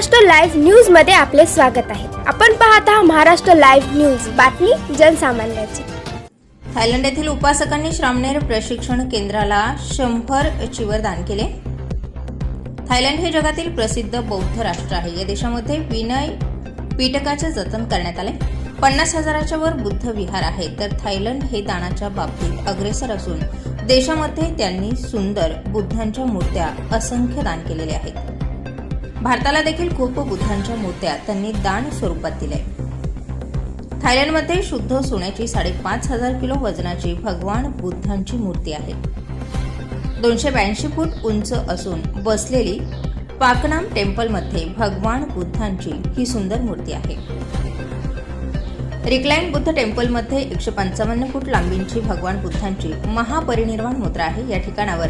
Maharashtra live न्यूजमध्ये आपले स्वागत आहे. आपण पाहत आहात महाराष्ट्र लाईव्ह न्यूज बातमी जनसामान्याची. थायलंड येथील उपासकांनी श्रामनेर प्रशिक्षण केंद्राला शंभर चिवर दान केले. थायलंड हे जगातील प्रसिद्ध बौद्ध राष्ट्र आहे. या देशामध्ये विनय पीठकाचे जतन करण्यात आले. पन्नास हजाराच्या वर बुद्ध विहार आहे. तर थायलंड हे दानाच्या बाबतीत अग्रेसर असून देशामध्ये त्यांनी सुंदर बुद्धांच्या मूर्त्या असंख्य दान केलेल्या आहेत. भारताला देखील खूप बुद्धांच्या मूर्त्या त्यांनी दान स्वरूपात दिल्या थायलंडमध्ये शुद्ध सोन्याची साडेपाच हजार किलो वजनाची भगवान बुद्धांची मूर्ती आहे. दोनशे ब्याऐंशी फूट उंच असून बसलेली पाकनाम टेम्पलमध्ये भगवान बुद्धांची ही सुंदर मूर्ती आहे. रिक्लाईन बुद्ध टेम्पलमध्ये एकशे पंचावन्न फूट लांबींची भगवान बुद्धांची महापरिनिर्वाण मुद्रा आहे या ठिकाणावर.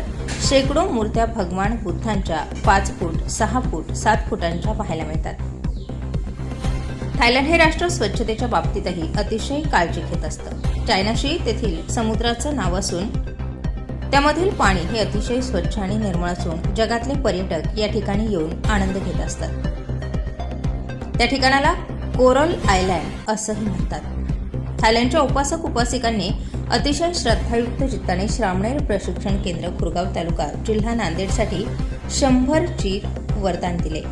शेकडो मूर्त्या भगवान बुद्धांच्या पाच फूट सहा फूट सात फुटांच्या पाहायला मिळतात. थायलंड हे राष्ट्र स्वच्छतेच्या बाबतीतही अतिशय काळजी घेत असतं. चायनाशी तेथील समुद्राचं नाव असून त्यामधील पाणी हे अतिशय स्वच्छ आणि निर्मळ असून जगातले पर्यटक या ठिकाणी येऊन आनंद घेत असतात. त्या ठिकाणाला कोरल आयलँड असंही म्हणतात. थायलंडच्या उपासक उपासिकांनी अतिशय श्रद्धायुक्त चित्ताने श्रामणेर प्रशिक्षण केंद्र खुरगाव तालुका जिल्हा नांदेडसाठी शंभर चीर वरदान दिले.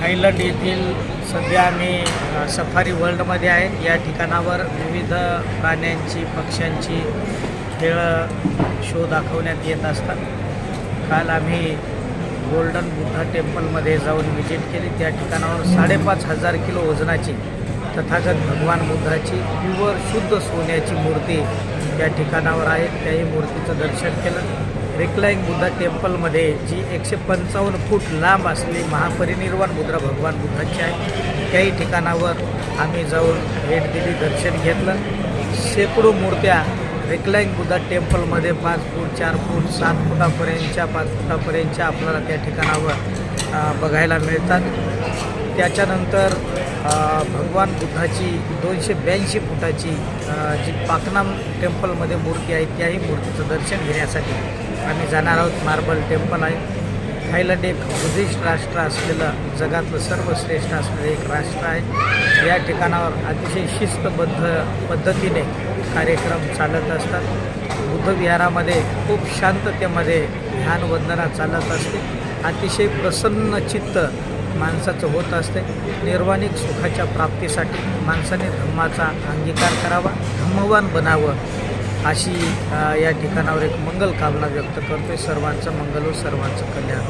थायलंड येथील सध्या आम्ही सफारी वर्ल्डमध्ये आहे. या ठिकाणावर विविध प्राण्यांची पक्ष्यांची खेळ शो दाखवण्यात येत असतात. काल आम्ही गोल्डन बुद्धा टेम्पलमध्ये जाऊन व्हिजिट केली. त्या ठिकाणावर साडेपाच हजार किलो वजनाची तथागत भगवान बुद्धाची प्युअर शुद्ध सोन्याची मूर्ती त्या ठिकाणावर आहे. त्याही मूर्तीचं दर्शन केलं. रिक्लाईंग बुद्धा टेम्पलमध्ये जी एकशे पंचावन्न फूट लांब असली महापरिनिर्वाण मुद्रा भगवान बुद्धाची आहे. त्याही ठिकाणावर आम्ही जाऊन भेट दिली दर्शन घेतलं. शेकडो मूर्त्या रिक्लाईंग बुद्धा टेम्पलमध्ये पाच फूट चार फूट सात फुटापर्यंतच्या पाच फुटापर्यंतच्या आपल्याला त्या ठिकाणावर बघायला मिळतात. त्याच्यानंतर भगवान बुद्धाची दोनशे ब्याऐंशी फुटाची जी पाकनाम टेम्पलमध्ये मूर्ती आहे त्याही मूर्तीचं दर्शन घेण्यासाठी आम्ही जाणार आहोत. मार्बल टेम्पल आहे. थायलंड एक बुद्धिस्ट राष्ट्र असलेलं जगातलं सर्वश्रेष्ठ असलेलं एक राष्ट्र आहे. या ठिकाणावर अतिशय शिस्तबद्ध पद्धतीने कार्यक्रम चालत असतात. बुद्धविहारामध्ये खूप शांततेमध्ये ध्यानवंदना चालत असते. अतिशय प्रसन्न चित्त माणसाचं होत असते. निर्वाणिक सुखाच्या प्राप्तीसाठी माणसाने धम्माचा अंगीकार करावा धम्मवान बनावं. अशी या ठिकाणावर एक मंगल कामना व्यक्त करतोय. सर्वांचं मंगल व सर्वांचं कल्याण